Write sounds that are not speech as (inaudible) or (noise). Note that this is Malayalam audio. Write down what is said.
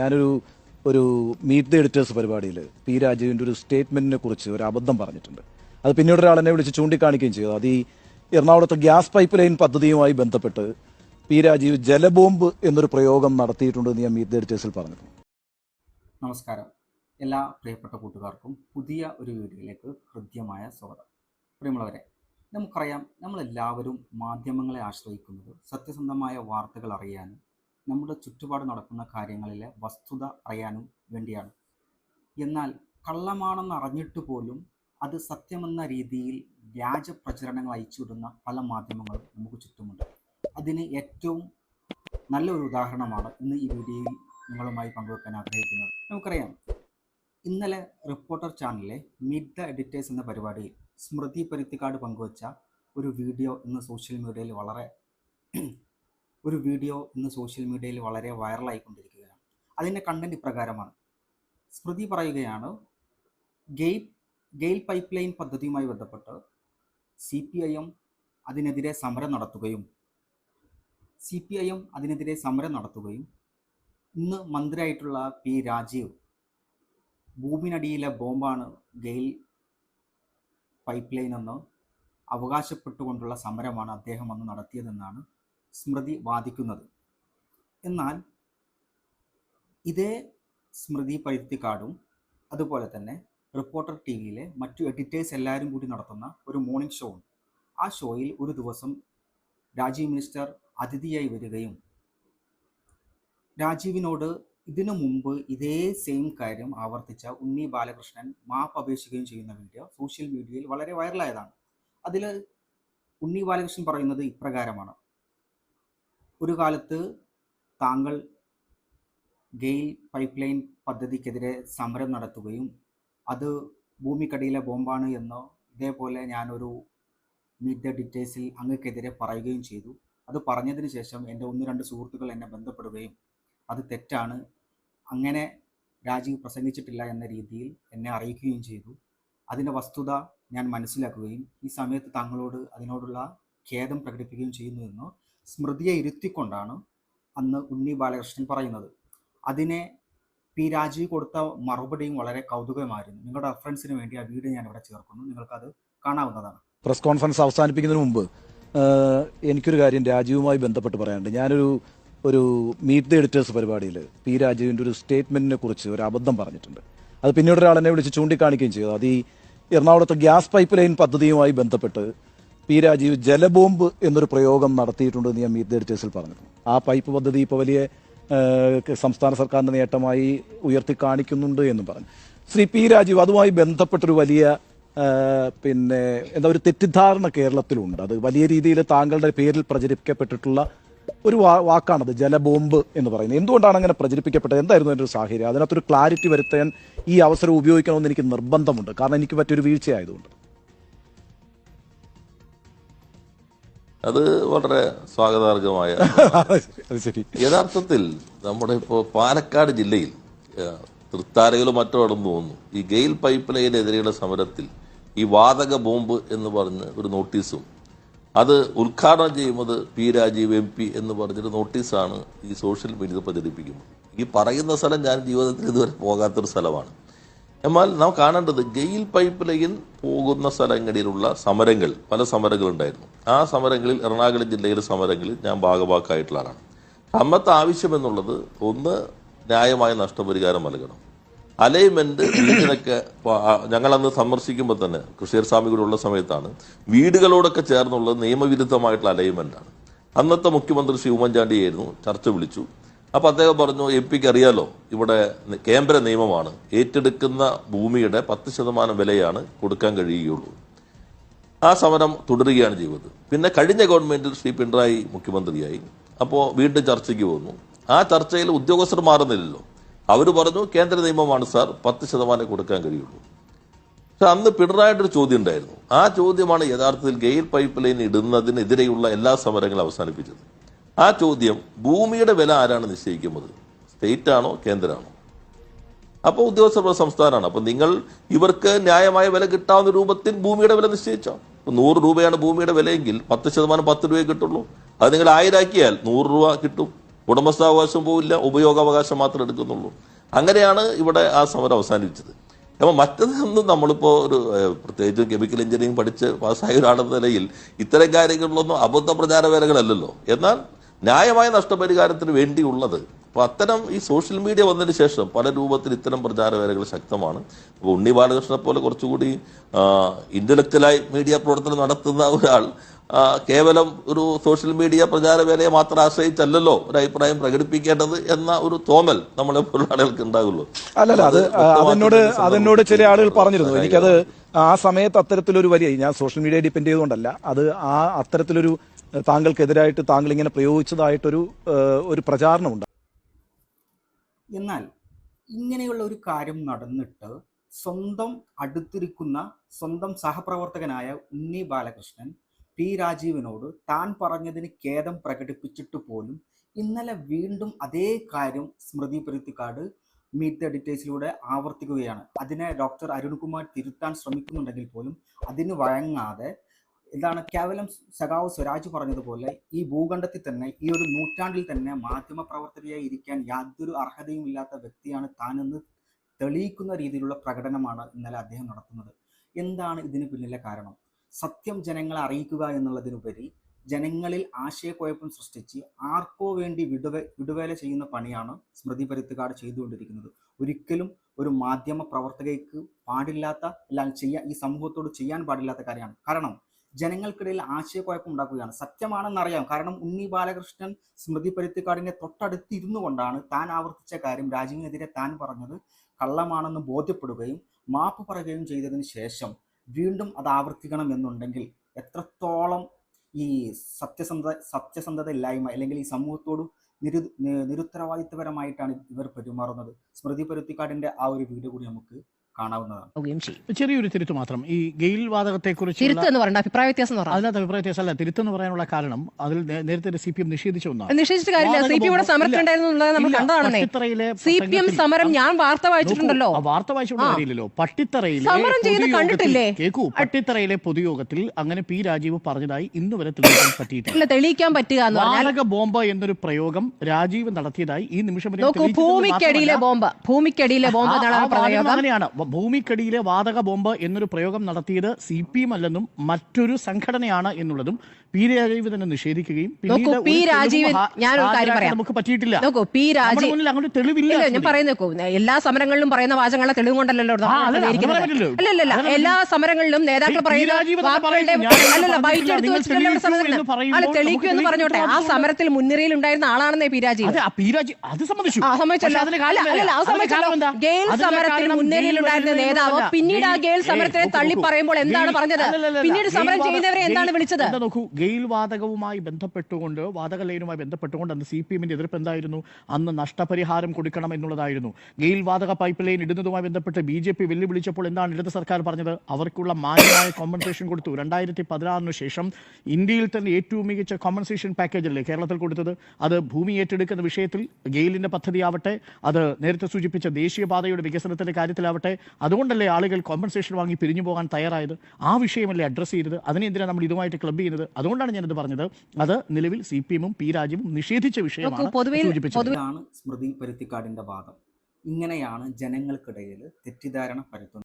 ഞാനൊരു ഒരു മീറ്റ് ദ എഡിറ്റേഴ്സ് പരിപാടിയിൽ പി രാജീവിന്റെ ഒരു സ്റ്റേറ്റ്മെന്റിനെ കുറിച്ച് ഒരു അബദ്ധം പറഞ്ഞിട്ടുണ്ട്. അത് പിന്നീട് ഒരാൾ എന്നെ വിളിച്ച് ചൂണ്ടിക്കാണിക്കുകയും ചെയ്തു. അത് ഈ എറണാകുളത്തെ ഗ്യാസ് പൈപ്പ് ലൈൻ പദ്ധതിയുമായി ബന്ധപ്പെട്ട് പി രാജീവ് ജലബോംബ് എന്നൊരു പ്രയോഗം നടത്തിയിട്ടുണ്ട് എന്ന് ഞാൻ മീറ്റ് ദ എഡിറ്റേഴ്സിൽ പറഞ്ഞു നമസ്കാരം. എല്ലാ പ്രിയപ്പെട്ട കൂട്ടുകാർക്കും പുതിയ ഒരു വീഡിയോയിലേക്ക് ഹൃദ്യമായ സ്വാഗതം. പ്രിയമുള്ളവരെ നമുക്കറിയാം നമ്മളെല്ലാവരും മാധ്യമങ്ങളെ ആശ്രയിക്കുന്നത് സത്യസന്ധമായ വാർത്തകൾ അറിയാനും നമ്മുടെ ചുറ്റുപാട് നടക്കുന്ന കാര്യങ്ങളിലെ വസ്തുത അറിയാനും വേണ്ടിയാണ്. എന്നാൽ കള്ളമാണെന്ന് അറിഞ്ഞിട്ട് പോലും അത് സത്യമെന്ന രീതിയിൽ വ്യാജ പ്രചരണങ്ങൾ അയച്ചുവിടുന്ന പല മാധ്യമങ്ങളും നമുക്ക് ചുറ്റുമുണ്ട്. അതിന് ഏറ്റവും നല്ലൊരു ഉദാഹരണമാണ് ഇന്ന് ഈ വീഡിയോയിൽ നിങ്ങളുമായി പങ്കുവെക്കാൻ ആഗ്രഹിക്കുന്നത്. നമുക്കറിയാം ഇന്നലെ റിപ്പോർട്ടർ ചാനലിലെ മീറ്റ് ദ എഡിറ്റേഴ്സ് എന്ന പരിപാടിയിൽ സ്മൃതി പരുത്തിക്കാട് പങ്കുവച്ച ഒരു വീഡിയോ ഇന്ന് സോഷ്യൽ മീഡിയയിൽ വളരെ ഒരു വീഡിയോ ഇന്ന് സോഷ്യൽ മീഡിയയിൽ വളരെ വൈറലായിക്കൊണ്ടിരിക്കുകയാണ് അതിന്റെ കണ്ടന്റ് ഇപ്രകാരമാണ്. സ്മൃതി പറയുകയാണ് ഗെയിൽ ഗെയിൽ പൈപ്പ് ലൈൻ പദ്ധതിയുമായി ബന്ധപ്പെട്ട് സി പി ഐ എം അതിനെതിരെ സമരം നടത്തുകയും സി പി ഐ എം അതിനെതിരെ സമരം നടത്തുകയും ഇന്ന് മന്ത്രിയായിട്ടുള്ള പി രാജീവ് ഭൂമിനടിയിലെ ബോംബാണ് ഗെയിൽ പൈപ്പ് ലൈൻ എന്ന് അവകാശപ്പെട്ടുകൊണ്ടുള്ള സമരമാണ് അദ്ദേഹം അന്ന് നടത്തിയതെന്നാണ് സ്മൃതി വാദിക്കുന്നത് എന്നാൽ ഇതേ സ്മൃതി പരുത്തിക്കാടും അതുപോലെ തന്നെ റിപ്പോർട്ടർ ടി വിയിലെ മറ്റു എഡിറ്റേഴ്സ് എല്ലാവരും കൂടി നടത്തുന്ന ഒരു മോർണിംഗ് ഷോ ഉണ്ട് ആ ഷോയിൽ ഒരു ദിവസം രാജീവ് മിനിസ്റ്റർ അതിഥിയായി വരികയും രാജീവിനോട് ഇതിനു മുമ്പ് ഇതേ സെയിം കാര്യം ആവർത്തിച്ച ഉണ്ണി ബാലകൃഷ്ണൻ മാപ്പ് അപേക്ഷിക്കുകയും ചെയ്യുന്ന വീഡിയോ സോഷ്യൽ മീഡിയയിൽ വളരെ വൈറലായതാണ് അതിൽ ഉണ്ണി ബാലകൃഷ്ണൻ പറയുന്നത് ഇപ്രകാരമാണ്. ഒരു കാലത്ത് താങ്കൾ ഗെയിൽ പൈപ്പ് ലൈൻ പദ്ധതിക്കെതിരെ സമരം നടത്തുകയും അത് ഭൂമിക്കടിയിലെ ബോംബാണ് എന്നോ ഇതേപോലെ ഞാനൊരു മീറ്റ് ദ ഡീറ്റെയിൽസിൽ അങ്ങക്കെതിരെ പറയുകയും ചെയ്തു. അത് പറഞ്ഞതിന് ശേഷം എന്റെ ഒന്ന് രണ്ട് സുഹൃത്തുക്കൾ എന്നെ ബന്ധപ്പെടുകയും അത് തെറ്റാണ്. അങ്ങനെ രാജീവ് പ്രസംഗിച്ചിട്ടില്ല എന്ന രീതിയിൽ എന്നെ അറിയിക്കുകയും ചെയ്തു. അതിന്റെ വസ്തുത ഞാൻ മനസ്സിലാക്കുകയും ഈ സമയത്ത് താങ്കളോട് അതിനോടുള്ള ഖേദം പ്രകടിപ്പിക്കുകയും ചെയ്യുന്നു എന്ന് സ്മൃതിയെ ഇരുത്തിക്കൊണ്ടാണ് അന്ന് ഉണ്ണി ബാലകൃഷ്ണൻ പറയുന്നത്. അതിനെ പി രാജീവ് കൊടുത്ത മറുപടിയും വളരെ കൗതുകമായിരുന്നു. നിങ്ങളുടെ റെഫറൻസിന് വേണ്ടി ആ വീഡിയോ ഞാൻ ഇവിടെ ചേർക്കുന്നു. നിങ്ങൾക്കത് കാണാവുന്നതാണ്. പ്രസ് കോൺഫറൻസ് അവസാനിപ്പിക്കുന്നതിന് മുമ്പ് എനിക്കൊരു കാര്യം രാജീവുമായി ബന്ധപ്പെട്ട് പറയാനുണ്ട്. ഞാനൊരു ഒരു മീറ്റ് ദ എഡിറ്റേഴ്സ് പരിപാടിയിൽ പി രാജീവിന്റെ ഒരു സ്റ്റേറ്റ്മെന്റിനെ കുറിച്ച് ഒരു അബദ്ധം പറഞ്ഞിട്ടുണ്ട്. അത് പിന്നീട് ഒരാൾ എന്നെ വിളിച്ച് ചൂണ്ടിക്കാണിക്കുകയും ചെയ്തു. അത് ഈ എറണാകുളത്തെ ഗ്യാസ് പൈപ്പ് ലൈൻ പദ്ധതിയുമായി ബന്ധപ്പെട്ട് പി രാജീവ് ജലബോംബ് എന്നൊരു പ്രയോഗം നടത്തിയിട്ടുണ്ടെന്ന് ഞാൻ മീറ്റ് എഡിറ്റേഴ്സിൽ പറഞ്ഞിട്ടുണ്ട് ആ പൈപ്പ് പദ്ധതി ഇപ്പോൾ വലിയ സംസ്ഥാന സർക്കാരിന്റെ നേട്ടമായി ഉയർത്തി കാണിക്കുന്നുണ്ട് എന്ന് പറഞ്ഞു. ശ്രീ പി രാജീവ് അതുമായി ബന്ധപ്പെട്ടൊരു വലിയ പിന്നെ എന്താ ഒരു തെറ്റിദ്ധാരണ കേരളത്തിലുണ്ട്. അത് വലിയ രീതിയിൽ താങ്കളുടെ പേരിൽ പ്രചരിപ്പിക്കപ്പെട്ടിട്ടുള്ള ഒരു വാക്കാണത് ജലബോംബ് എന്ന് പറയുന്നത്. എന്തുകൊണ്ടാണ് അങ്ങനെ പ്രചരിപ്പിക്കപ്പെട്ടത്? എന്തായിരുന്നു എന്റെ ഒരു സാഹചര്യം? അതിനകത്തൊരു ക്ലാരിറ്റി വരുത്താൻ ഈ അവസരം ഉപയോഗിക്കണമെന്ന് എനിക്ക് നിർബന്ധമുണ്ട്. കാരണം എനിക്ക് പറ്റിയൊരു വീഴ്ചയായതുകൊണ്ട്. അത് വളരെ സ്വാഗതാർഹമായ (laughs) യഥാർത്ഥത്തിൽ നമ്മുടെ ഇപ്പോ പാലക്കാട് ജില്ലയിൽ തൃത്താലയിലോ മറ്റോ ആണെന്ന് തോന്നുന്നു. ഈ ഗെയിൽ പൈപ്പ് ലൈനെതിരെയുള്ള സമരത്തിൽ ഈ വാതക ബോംബ് എന്ന് പറഞ്ഞ ഒരു നോട്ടീസും അത് ഉദ്ഘാടനം ചെയ്യുന്നത് പി രാജീവ് എം പി എന്ന് പറഞ്ഞൊരു നോട്ടീസാണ് ഈ സോഷ്യൽ മീഡിയ പ്രചരിപ്പിക്കുന്നത്. ഈ പറയുന്ന സ്ഥലം ഞാൻ ജീവിതത്തിൽ ഇതുവരെ പോകാത്തൊരു സ്ഥലമാണ്. എന്നാൽ നാം കാണേണ്ടത് ഗെയിൽ പൈപ്പ് ലൈൻ പോകുന്ന സ്ഥലങ്ങളിലുള്ള സമരങ്ങൾ പല സമരങ്ങളുണ്ടായിരുന്നു. ആ സമരങ്ങളിൽ എറണാകുളം ജില്ലയിലെ സമരങ്ങളിൽ ഞാൻ ഭാഗവാക്കായിട്ടുള്ള ആളാണ്. അമ്മത്തെ ആവശ്യം എന്നുള്ളത് ഒന്ന് ന്യായമായ നഷ്ടപരിഹാരം നൽകണം. അലൈൻമെന്റ് വീടിനൊക്കെ ഞങ്ങളന്ന് സന്ദർശിക്കുമ്പോൾ തന്നെ കൃഷിയർ സ്വാമി കൂടെ ഉള്ള സമയത്താണ് വീടുകളോടൊക്കെ ചേർന്നുള്ളത് നിയമവിരുദ്ധമായിട്ടുള്ള അലൈൻമെന്റാണ്. അന്നത്തെ മുഖ്യമന്ത്രി ശ്രീ ഉമ്മൻചാണ്ടിയായിരുന്നു ചർച്ച വിളിച്ചു. അപ്പൊ അദ്ദേഹം പറഞ്ഞു എം പിക്ക് അറിയാലോ ഇവിടെ കേന്ദ്ര നിയമമാണ്. ഏറ്റെടുക്കുന്ന ഭൂമിയുടെ പത്ത് ശതമാനം വിലയാണ് കൊടുക്കാൻ കഴിയുകയുള്ളൂ. ആ സമരം തുടരുകയാണ് ചെയ്തത്. പിന്നെ കഴിഞ്ഞ ഗവൺമെന്റിൽ ശ്രീ പിണറായി മുഖ്യമന്ത്രിയായി. അപ്പോൾ വീണ്ടും ചർച്ചയ്ക്ക് പോന്നു ആ ചർച്ചയിൽ ഉദ്യോഗസ്ഥർ മാറുന്നില്ലല്ലോ. അവർ പറഞ്ഞു കേന്ദ്ര നിയമമാണ് സാർ പത്ത് ശതമാനം കൊടുക്കാൻ കഴിയുള്ളൂ. പക്ഷെ അന്ന് പിണറായിട്ടൊരു ചോദ്യം ഉണ്ടായിരുന്നു. ആ ചോദ്യമാണ് യഥാർത്ഥത്തിൽ ഗെയിൽ പൈപ്പ് ലൈൻ ഇടുന്നതിനെതിരെയുള്ള എല്ലാ സമരങ്ങളും അവസാനിപ്പിച്ചത്. ആ ചോദ്യം ഭൂമിയുടെ വില ആരാണ് നിശ്ചയിക്കുന്നത്? സ്റ്റേറ്റ് ആണോ കേന്ദ്രമാണോ? അപ്പോൾ ഉദ്യോഗസ്ഥ സംസ്ഥാനമാണ്. അപ്പോൾ നിങ്ങൾ ഇവർക്ക് ന്യായമായ വില കിട്ടാവുന്ന രൂപത്തിൽ ഭൂമിയുടെ വില നിശ്ചയിച്ചോ? ഇപ്പൊ നൂറ് രൂപയാണ് ഭൂമിയുടെ വിലയെങ്കിൽ പത്ത് ശതമാനം പത്ത് രൂപയെ കിട്ടുള്ളൂ. അത് നിങ്ങൾ ആയിരാക്കിയാൽ നൂറ് രൂപ കിട്ടും. ഉടമസ്ഥാവകാശം പോവില്ല ഉപയോഗാവകാശം മാത്രം എടുക്കുന്നുള്ളൂ. അങ്ങനെയാണ് ഇവിടെ ആ സമരം അവസാനിപ്പിച്ചത്. അപ്പോൾ മറ്റൊന്നും നമ്മളിപ്പോൾ ഒരു പ്രത്യേകിച്ച് കെമിക്കൽ എഞ്ചിനീയറിംഗ് പഠിച്ച് പാസ്സായ ഒരാളെന്ന നിലയിൽ ഇത്തരം കാര്യങ്ങളിലൊന്നും അബദ്ധ പ്രചാരവേലകളല്ലല്ലോ എന്നാൽ ന്യായമായ നഷ്ടപരിഹാരത്തിന് വേണ്ടിയുള്ളത്. അപ്പോൾ അത്തരം ഈ സോഷ്യൽ മീഡിയ വന്നതിന് ശേഷം പല രൂപത്തിൽ ഇത്തരം പ്രചാരവേലകൾ ശക്തമാണ്. അപ്പോൾ ഉണ്ണി ബാലകൃഷ്ണനെ പോലെ കുറച്ചുകൂടി ഇന്റലക്ച്വലായി മീഡിയ പ്രവർത്തനം നടത്തുന്ന ഒരാൾ കേവലം ഒരു സോഷ്യൽ മീഡിയ പ്രചാരവേലയെ മാത്രം ആശ്രയിച്ചല്ലല്ലോ ഒരു അഭിപ്രായം പ്രകടിപ്പിക്കേണ്ടത് എന്ന ഒരു തോന്നൽ നമ്മളെ പോലുള്ള ആളുകൾക്ക് ഉണ്ടാകുള്ളൂ അല്ലല്ല അത് അതിനോട് അതിനോട് ചില ആളുകൾ പറഞ്ഞിരുന്നു. എനിക്കത് ആ സമയത്ത് അത്തരത്തിലൊരു വലിയ ഞാൻ സോഷ്യൽ മീഡിയ ഡിപ്പെൻഡ് ചെയ്തുകൊണ്ടല്ല. അത് ആ അത്തരത്തിലൊരു താങ്കൾക്കെതിരായിട്ട് താങ്കൾ ഇങ്ങനെ പ്രയോഗിച്ചതായിട്ടൊരു ഒരു പ്രചാരണമുണ്ട്. എന്നാൽ ഇങ്ങനെയുള്ള ഒരു കാര്യം നടന്നിട്ട് സ്വന്തം അടുത്തിരിക്കുന്ന സ്വന്തം സഹപ്രവർത്തകനായ ഉണ്ണി ബാലകൃഷ്ണൻ പി രാജീവിനോട് താൻ പറഞ്ഞതിന് ഖേദം പ്രകടിപ്പിച്ചിട്ട് പോലും ഇന്നലെ വീണ്ടും അതേ കാര്യം സ്മൃതി പരുത്തിക്കാട് മീറ്റ് എഡിറ്റേഴ്സിലൂടെ ആവർത്തിക്കുകയാണ്. അതിനെ ഡോക്ടർ അരുൺകുമാർ തിരുത്താൻ ശ്രമിക്കുന്നുണ്ടെങ്കിൽ പോലും അതിന് വഴങ്ങാതെ എന്താണ് കേവലം സഖാവ് സ്വരാജ് പറഞ്ഞതുപോലെ ഈ ഭൂഖണ്ഡത്തിൽ തന്നെ ഈ ഒരു നൂറ്റാണ്ടിൽ തന്നെ മാധ്യമ പ്രവർത്തകയായി ഇരിക്കാൻ യാതൊരു അർഹതയും ഇല്ലാത്ത വ്യക്തിയാണ് താനെന്ന് തെളിയിക്കുന്ന രീതിയിലുള്ള പ്രകടനമാണ് ഇന്നലെ അദ്ദേഹം നടത്തുന്നത്. എന്താണ് ഇതിന് പിന്നിലെ കാരണം? സത്യം ജനങ്ങളെ അറിയിക്കുക എന്നുള്ളതിനുപരി ജനങ്ങളിൽ ആശയക്കുഴപ്പം സൃഷ്ടിച്ച് ആർക്കോ വേണ്ടി വിടുവ വിടുവേല ചെയ്യുന്ന പണിയാണ് സ്മൃതി പരുത്തുകാട് ചെയ്തുകൊണ്ടിരിക്കുന്നത്. ഒരിക്കലും ഒരു മാധ്യമ പ്രവർത്തകയ്ക്ക് പാടില്ലാത്ത അല്ല ചെയ്യാൻ ഈ സമൂഹത്തോട് ചെയ്യാൻ പാടില്ലാത്ത കാര്യമാണ്. കാരണം ജനങ്ങൾക്കിടയിൽ ആശയക്കുഴപ്പം ഉണ്ടാക്കുകയാണ്. സത്യമാണെന്നറിയാം. കാരണം ഉണ്ണി ബാലകൃഷ്ണൻ സ്മൃതി പരുത്തിക്കാടിനെ തൊട്ടടുത്ത് ഇരുന്നു കൊണ്ടാണ് താൻ ആവർത്തിച്ച കാര്യം രാജുവിനെതിരെ താൻ പറഞ്ഞത് കള്ളമാണെന്ന് ബോധ്യപ്പെടുകയും മാപ്പ് പറയുകയും ചെയ്തതിന് ശേഷം വീണ്ടും അത് ആവർത്തിക്കണം എന്നുണ്ടെങ്കിൽ എത്രത്തോളം ഈ സത്യസന്ധ സത്യസന്ധത ഇല്ലായ്മ അല്ലെങ്കിൽ ഈ സമൂഹത്തോട് നിരു നിരുത്തരവാദിത്വപരമായിട്ടാണ് ഇവർ പെരുമാറുന്നത്. സ്മൃതി പരുത്തിക്കാടിന്റെ ആ ഒരു വീഡിയോ കൂടി നമുക്ക് കാണാവുന്നതാണ്. ചെറിയൊരു തിരുത്ത് മാത്രം. ഈ ഗെയിൽ വാതകത്തെ തിരുത്ത് കുറിച്ച് എന്ന് പറയുന്നത് അഭിപ്രായ വ്യത്യാസം എന്ന് അഭിപ്രായ വ്യത്യാസം അല്ല തിരുത്ത് എന്ന് പറയാനുള്ള കാരണം അതിൽ നേരത്തെ സി പി എം നിഷേധിച്ച നിഷേധിച്ചിട്ട് കാര്യമില്ല. സി പി ഇവിടെ സമരത്തിലുണ്ടായിരുന്നു സി പി എം സമരം ഞാൻ വാർത്ത വായിച്ചിട്ടുണ്ടല്ലോ. ആ വാർത്ത വായിച്ചിട്ടുണ്ടല്ലോ ആ. പട്ടിത്തറയിലെ സമരം പൊതുയോഗത്തിൽ- കണ്ടിട്ടില്ലേ? കേക്കൂ പട്ടിത്തറയിലെ പൊതുയോഗത്തിൽ അങ്ങനെ പി രാജീവ് പറഞ്ഞതായി ഇന്ന് വരെ തെളിയിക്കാൻ പറ്റിയിട്ടില്ല. തെളിയിക്കാൻ പറ്റുക വാതക ബോംബ് എന്നൊരു പ്രയോഗം രാജീവ് നടത്തിയതായി ഈ നിമിഷം ഭൂമിക്കടിയിലെ ബോംബ് ഭൂമിക്കടിയിലെ ബോംബ് അങ്ങനെയാണ്. ഭൂമിക്കടിയിലെ വാതക ബോംബ് എന്നൊരു പ്രയോഗം നടത്തിയത് സി പി എം അല്ലെന്നും മറ്റൊരു സംഘടനയാണ് എന്നുള്ളതും പി രാജീവ് തന്നെ നിഷേധിക്കുകയും. നമുക്ക് പറ്റിയിട്ടില്ല. അങ്ങനെ തെളിവില്ല ഞാൻ. പറയുന്ന എല്ലാ സമരങ്ങളിലും പറയുന്ന വാചകങ്ങളെ തെളിവ് കൊണ്ടല്ലോ അല്ലല്ല, എല്ലാ സമരങ്ങളിലും നേതാക്കൾ പറയുന്നത് പറയുന്ന ബൈറ്റ് എടുത്ത് വെച്ചിട്ടല്ലേ അല്ല തെളിയിക്കൂ എന്ന് പറഞ്ഞോട്ടെ. ആ സമരത്തിൽ മുൻനിരയിൽ ഉണ്ടായിരുന്ന ആളാണെന്നേ പി രാജീവ്. അതെ സമ്മതിച്ചു ആ, സമ്മതിച്ചല്ലോ. ഗെയിൽ സമരത്തിൽ മുൻനിരയിൽ ഉണ്ടായിരുന്ന വരുന്നതിന് നേതാവ് പിന്നീട് ആ ഗെയിൽ- സമരത്തെ സമരത്തിനെ തള്ളി പറയുമ്പോൾ എന്താണ് പറഞ്ഞത്? പിന്നീട് സമരം ചെയ്യുന്നവരെ എന്താണ് വിളിച്ചത്? നോക്കൂ ഗെയിൽ വാതകവുമായി ബന്ധപ്പെട്ടുകൊണ്ട് വാതക ലൈനുമായി ബന്ധപ്പെട്ടുകൊണ്ട് അന്ന് സി പി എമ്മിന്റെ എതിർപ്പ് എന്തായിരുന്നു? അന്ന് നഷ്ടപരിഹാരം കൊടുക്കണം എന്നുള്ളതായിരുന്നു. ഗെയിൽ വാതക പൈപ്പ് ലൈൻ ഇടുന്നതുമായി ബന്ധപ്പെട്ട് ബി ജെ പി വെല്ലുവിളിച്ചപ്പോൾ എന്താണ് ഇടത് സർക്കാർ പറഞ്ഞത്? അവർക്കുള്ള മാന്യമായ കോമ്പൻസേഷൻ കൊടുത്തു. രണ്ടായിരത്തി പതിനാറിന് ശേഷം ഇന്ത്യയിൽ തന്നെ ഏറ്റവും മികച്ച കോമ്പൻസേഷൻ പാക്കേജ് അല്ലേ കേരളത്തിൽ കൊടുത്തത്? അത് ഭൂമി ഏറ്റെടുക്കുന്ന വിഷയത്തിൽ ഗെയിലിന്റെ പദ്ധതിയാവട്ടെ അത് നേരത്തെ സൂചിപ്പിച്ച ദേശീയപാതയുടെ വികസനത്തിന്റെ കാര്യത്തിലാവട്ടെ അതുകൊണ്ടല്ലേ ആളുകൾ കോമ്പൻസേഷൻ വാങ്ങി പിരിഞ്ഞു പോകാൻ തയ്യാറായത്? ആ വിഷയമല്ലേ അഡ്രസ്സ് ചെയ്തത്? അതിനെ എന്തിനാണ് നമ്മൾ ഇതുമായിട്ട് ക്ലബ് ചെയ്യുന്നത്? അതുകൊണ്ടാണ് ഞാനിത് പറഞ്ഞത്. അത് നിലവിൽ സി പി എമ്മും പി രാജീവും നിഷേധിച്ച വിഷയമാണ് സൂചിപ്പിച്ചതാണ് സ്മൃതി പരുത്തിക്കാടിന്റെ വാദം. ഇങ്ങനെയാണ് ജനങ്ങൾക്കിടയിൽ തെറ്റിദ്ധാരണ പരത്തുന്നത്.